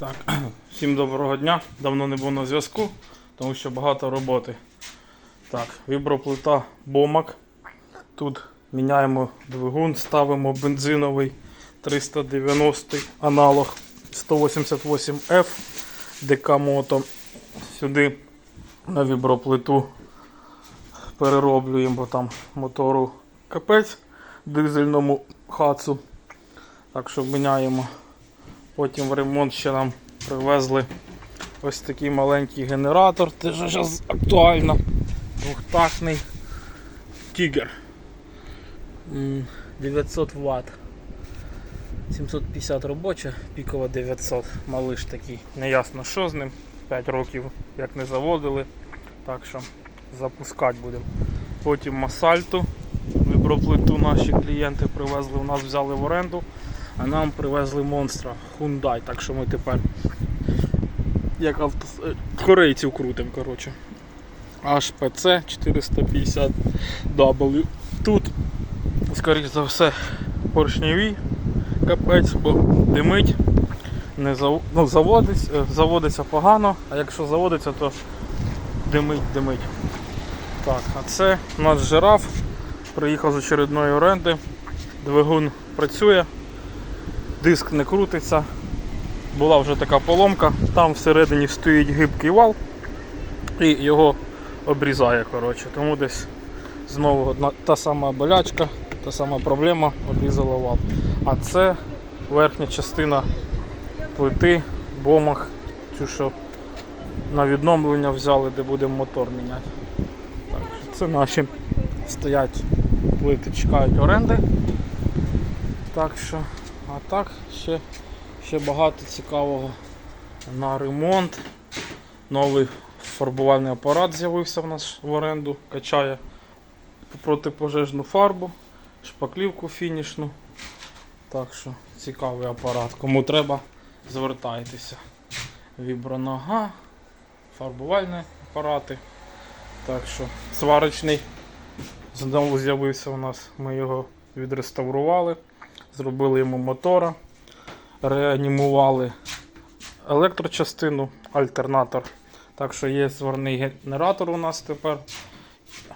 Так, всім доброго дня. Давно не був на зв'язку, тому що багато роботи. Так, віброплита Бомак. Тут міняємо двигун, ставимо бензиновий 390 аналог 188F ДК Мото. Сюди на віброплиту перероблюємо, там мотору капець дизельному хацу. Так що міняємо. Потім в ремонт ще нам привезли ось такий маленький генератор. Це ж зараз актуально. Двохтактний Тігер. 900 Вт. 750 робоча, пікова 900. Малиш такий. Неясно що з ним. 5 років як не заводили. Так що запускати будемо. Потім Масальту. Віброплиту наші клієнти привезли, у нас взяли в оренду. А нам привезли монстра Hyundai, так що ми тепер як авто... е, корейців крутимо, коротше. HPC 450W. Тут, скоріш за все, поршневі капець, бо димить, не зав... ну, заводиться, е, заводиться погано, а якщо заводиться, то димить, димить. Так, а це у нас жираф. Приїхав з очередної оренди. Двигун працює диск не крутиться. Була вже така поломка, там всередині стоїть гибкий вал і його обрізає. коротше. Тому десь знову одна, та сама болячка, та сама проблема обрізала вал. А це верхня частина плити, бомах, цю що на відновлення взяли, де будемо мотор міняти. Так, це наші стоять плити, чекають оренди. Так що а так, ще, ще багато цікавого на ремонт. Новий фарбувальний апарат з'явився в нас в оренду, качає протипожежну фарбу, шпаклівку фінішну. Так що цікавий апарат. Кому треба, звертайтеся. Вібронога, фарбувальні апарати. Так що сварочний знову з'явився у нас, ми його відреставрували. Зробили йому мотора, реанімували електрочастину, альтернатор. Так що є зворний генератор у нас тепер.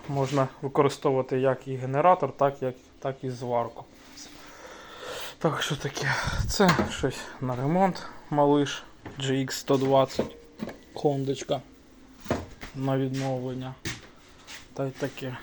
Можна використовувати як і генератор, так, як, так і зварку. Так що таке, це щось на ремонт малиш GX120 Хондочка на відновлення. Та й таке.